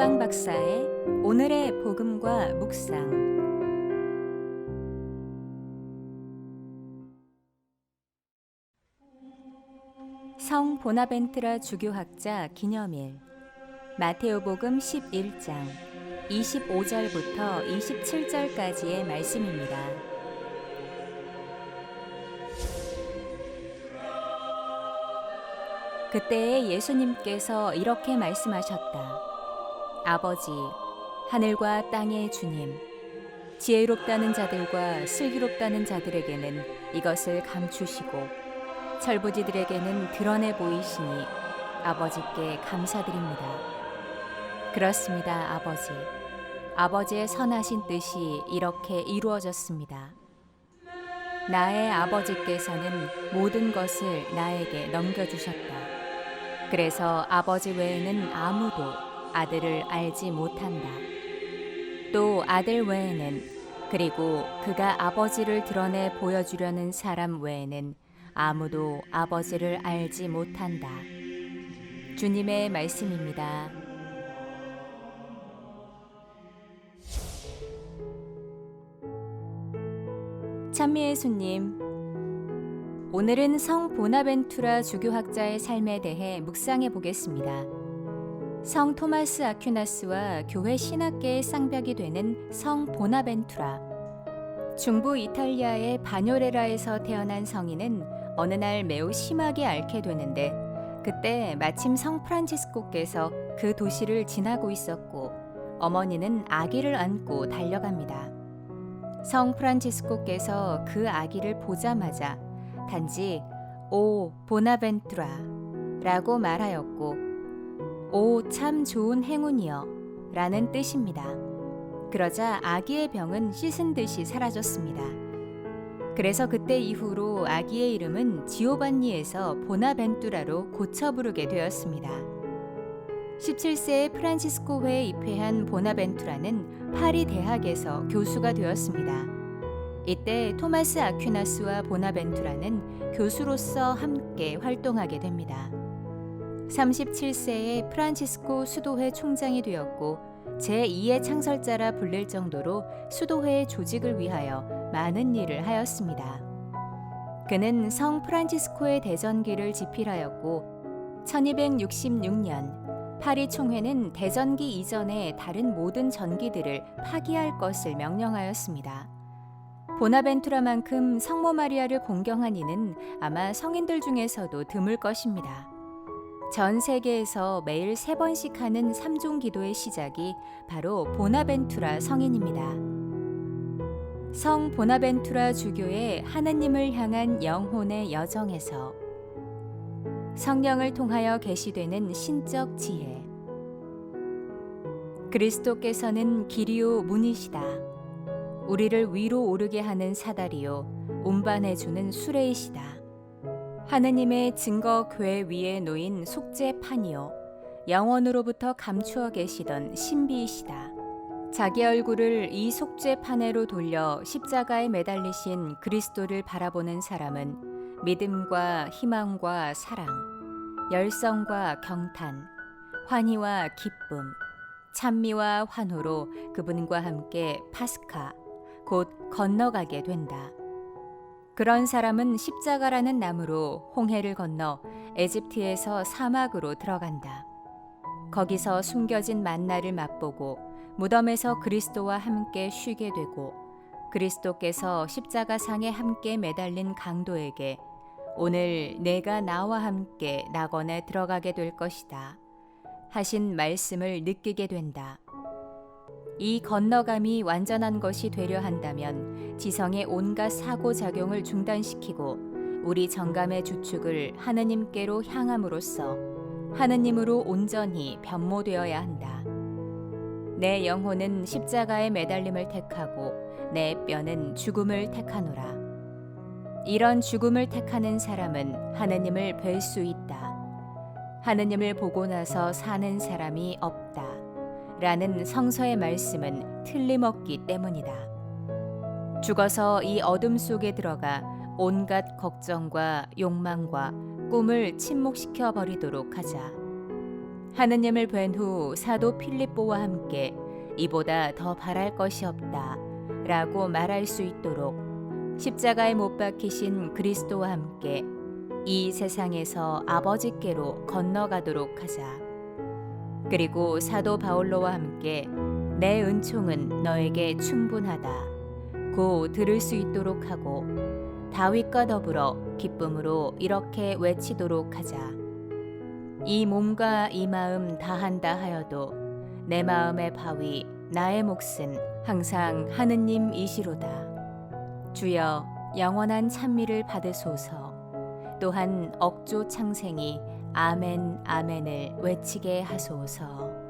이동방 박사의 오늘의 복음과 묵상 성 보나벤트라 주교학자 기념일 마테오복음 11장 25절부터 27절까지의 말씀입니다. 그때에 예수님께서 이렇게 말씀하셨다. 아버지, 하늘과 땅의 주님, 지혜롭다는 자들과 슬기롭다는 자들에게는 이것을 감추시고 철부지들에게는 드러내 보이시니 아버지께 감사드립니다. 그렇습니다, 아버지. 아버지의 선하신 뜻이 이렇게 이루어졌습니다. 나의 아버지께서는 모든 것을 나에게 넘겨주셨다. 그래서 아버지 외에는 아무도 아들을 알지 못한다. 또 아들 외에는 그리고 그가 아버지를 드러내 보여주려는 사람 외에는 아무도 아버지를 알지 못한다. 주님의 말씀입니다. 찬미의 손님, 오늘은 성 보나벤투라 주교학자의 삶에 대해 묵상해 보겠습니다. 성 토마스 아퀴나스와 교회 신학계의 쌍벽이 되는 성 보나벤투라. 중부 이탈리아의 바뇨레라에서 태어난 성인은 어느 날 매우 심하게 앓게 되는데 그때 마침 성 프란치스코께서 그 도시를 지나고 있었고 어머니는 아기를 안고 달려갑니다. 성 프란치스코께서 그 아기를 보자마자 단지 오 보나벤투라 라고 말하였고 오 참 좋은 행운이여 라는 뜻입니다. 그러자 아기의 병은 씻은 듯이 사라졌습니다. 그래서 그때 이후로 아기의 이름은 지오반니에서 보나벤투라로 고쳐 부르게 되었습니다. 17세에 프란치스코회에 입회한 보나벤투라는 파리 대학에서 교수가 되었습니다. 이때 토마스 아퀴나스와 보나벤투라는 교수로서 함께 활동하게 됩니다. 37세에 프란치스코 수도회 총장이 되었고 제2의 창설자라 불릴 정도로 수도회의 조직을 위하여 많은 일을 하였습니다. 그는 성 프란치스코의 대전기를 집필하였고 1266년 파리 총회는 대전기 이전의 다른 모든 전기들을 파기할 것을 명령하였습니다. 보나벤투라만큼 성모 마리아를 공경한 이는 아마 성인들 중에서도 드물 것입니다. 전 세계에서 매일 세 번씩 하는 삼종 기도의 시작이 바로 보나벤투라 성인입니다. 성 보나벤투라 주교의 하나님을 향한 영혼의 여정에서 성령을 통하여 계시되는 신적 지혜. 그리스도께서는 길이요 문이시다. 우리를 위로 오르게 하는 사다리요 운반해 주는 수레이시다. 하느님의 증거 궤 위에 놓인 속죄 판이요 영원으로부터 감추어 계시던 신비이시다. 자기 얼굴을 이 속죄 판에로 돌려 십자가에 매달리신 그리스도를 바라보는 사람은 믿음과 희망과 사랑, 열성과 경탄, 환희와 기쁨, 찬미와 환호로 그분과 함께 파스카, 곧 건너가게 된다. 그런 사람은 십자가라는 나무로 홍해를 건너 에집트에서 사막으로 들어간다. 거기서 숨겨진 만나를 맛보고 무덤에서 그리스도와 함께 쉬게 되고 그리스도께서 십자가상에 함께 매달린 강도에게 오늘 내가 나와 함께 낙원에 들어가게 될 것이다. 하신 말씀을 느끼게 된다. 이 건너감이 완전한 것이 되려 한다면 지성의 온갖 사고 작용을 중단시키고 우리 정감의 주축을 하느님께로 향함으로써 하느님으로 온전히 변모되어야 한다. 내 영혼은 십자가의 매달림을 택하고 내 뼈는 죽음을 택하노라. 이런 죽음을 택하는 사람은 하느님을 뵐 수 있다. 하느님을 보고 나서 사는 사람이 없다. 라는 성서의 말씀은 틀림없기 때문이다. 죽어서 이 어둠 속에 들어가 온갖 걱정과 욕망과 꿈을 침묵시켜 버리도록 하자. 하느님을 뵌 후 사도 필립보와 함께 이보다 더 바랄 것이 없다 라고 말할 수 있도록 십자가에 못 박히신 그리스도와 함께 이 세상에서 아버지께로 건너가도록 하자. 그리고 사도 바울로와 함께 내 은총은 너에게 충분하다. 고 들을 수 있도록 하고 다윗과 더불어 기쁨으로 이렇게 외치도록 하자. 이 몸과 이 마음 다한다 하여도 내 마음의 바위 나의 몫은 항상 하느님이시로다. 주여 영원한 찬미를 받으소서. 또한 억조 창생이 아멘 아멘을 외치게 하소서.